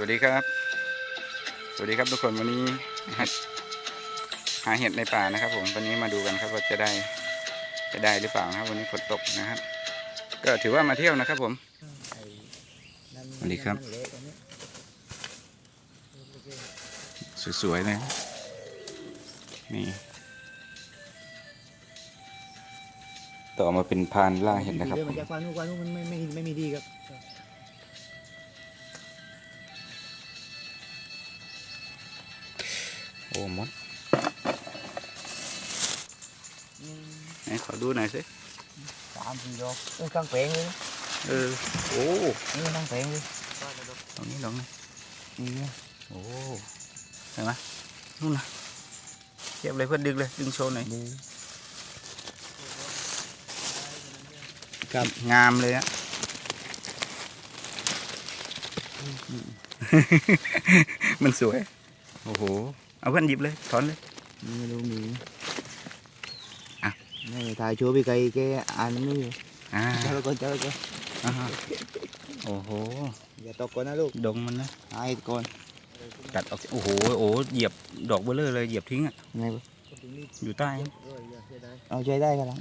วัสดีครับ สวัสดีครับทุกคนวันนี้หาหาเห็ดในป่านะครับ ผมวันนี้มาดูกันครับว่าจะได้จะได้หรือเปล่านะครับ วันนี้ฝนตกนะครับ ก็ถือว่ามาเที่ยวนะครับ ผมสวัสดีครับ สวยๆเลยนี่ต่อมาเป็นพานล่าเห็ดนะครับเดินผมามจากควานู้นควานู้นมันไม่ไม่ไม่มีดีครับ โอ้มดไหนขอดูหน่อยสิสามสี่ดอกเออข้างแปลงเลยเออโอ้นี่ข้างแปลงเลยตรงนี้ตรงนี้นี่โอ้เห็นไหมนู่นนะเก็บเลยเพื่อนดึงเลยดึงโชว์หน่อยดูครับงามเลยอะมันสวย โอ้โห เอาเพื่อนหยิบเลยถอนเลยนี่ไม่รู้มีอะนี่ถ่ายโชว์พี่ไก่แกอ่านนี่อยู่อ่าเจ้าก่อนเจ้าก่อนอ่าฮะโอ้โหอย่าตกก่อนนะลูกดงมันนะหายก่อนกัดออกสิโอ้โหโอ้โหเหยียบดอกเบลเลอร์เลยเหยียบทิ้งอะไงปะอยู่ใต้เอาใจได้กันหลัง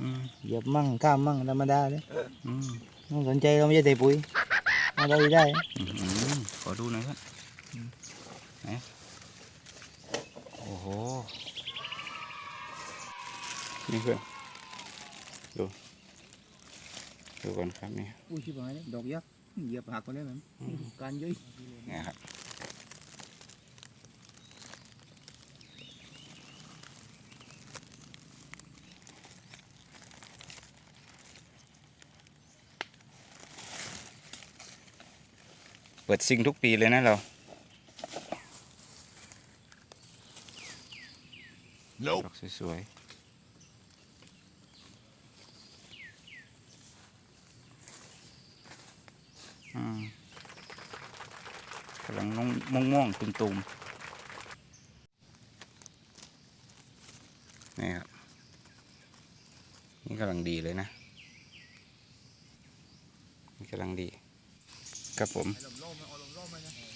อืมเหยียบมั่งข้ามมั่งธรรมดาเลยอืมไม่สนใจเราไม่ใช่เตะปุ๋ยมาได้ได้อื้อหือขอดูหน่อยครับ ไหนโอ้โห นี่เพื่อนดู ดูก่อนครับนี่อุ้ยชิบหายเลยดอกยักษ์เหยียบหักไปเลยมันอืมการเยอะเนี่ยครับเปิดซิงทุกปีเลยนะเรา ดอกสวยๆกำลังม่วงม่วงตุ่มตุ่มๆนี่ครับ นี่กำลังดีเลยนะ นี่กำลังดี ครับผมนะ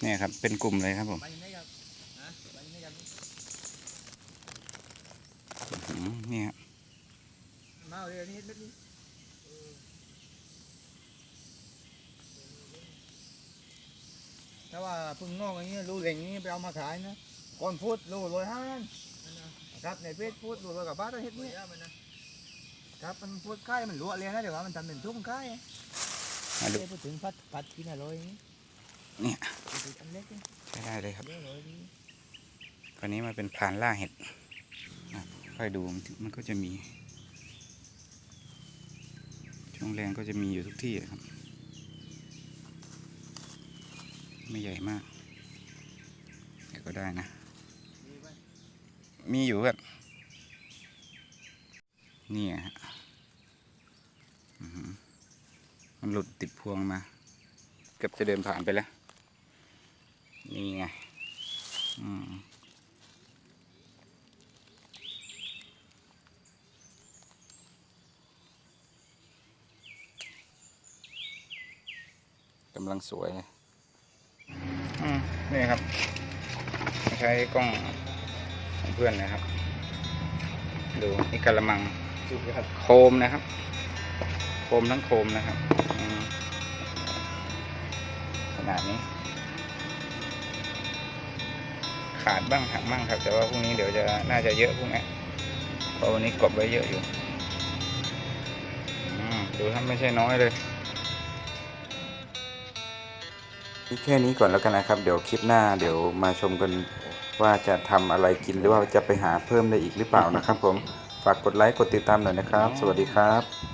เนี่ยครับ เป็นกลุ่มเลยครับผม ไปยังไงครับฮะไปยังไงครับ อืมนี่ครับมาเอาเลยนี่นิดนี้ถ้าว่าเพึ่งงอกอย่างนี้รูเหล่งนี้ไปเอามาขายนะก่อนพูดรูร้อยห้าครับในเฟซพูดรูร้อยกับบ้านเฮ็ดนี่ครับมันพูดค่ายมันรัวเลยนะเดี๋ยวว่ามันทำเป็นทุ่งค่ายมาดูเดี๋ยวพูดถึงพัดพัดกินอร่อยนี่เนี่ยพูดถึงอันเล็กนี่ใช้ได้เลยครับเดี๋ยวอร่อยดีคราวนี้มาเป็นพานล่าเห็ดอะ ค่อยดูมันก็จะมี ช่วงแรงก็จะมีอยู่ทุกที่ครับ ไม่ใหญ่มาก แต่ก็ได้นะ มีอยู่แบบนี่ฮะมันหลุดติดพวงมา เกือบจะเดินผ่านไปแล้ว นี่ไง อืมำลังสวยเลยอืมนี่ครับ ใช้กล้องของเพื่อนนะครับ ดูนี่กระมังสุดครับโคมนะครับ โคมทั้งโคมนะครับอืมขนาดนี้ ขาดบ้างหักบ้างครับ แต่ว่าพรุ่งนี้เดี๋ยวจะน่าจะเยอะพรุ่งนี้เพราะวันนี้กบไว้เยอะอยู่อืมดูถ้าไม่ใช่น้อยเลย แค่นี้ก่อนแล้วกันนะครับ เดี๋ยวคลิปหน้าเดี๋ยวมาชมกันว่าจะทำอะไรกินหรือว่าจะไปหาเพิ่มได้อีกหรือเปล่านะครับผม ฝากกดไลค์กดติดตามหน่อยนะครับ สวัสดีครับ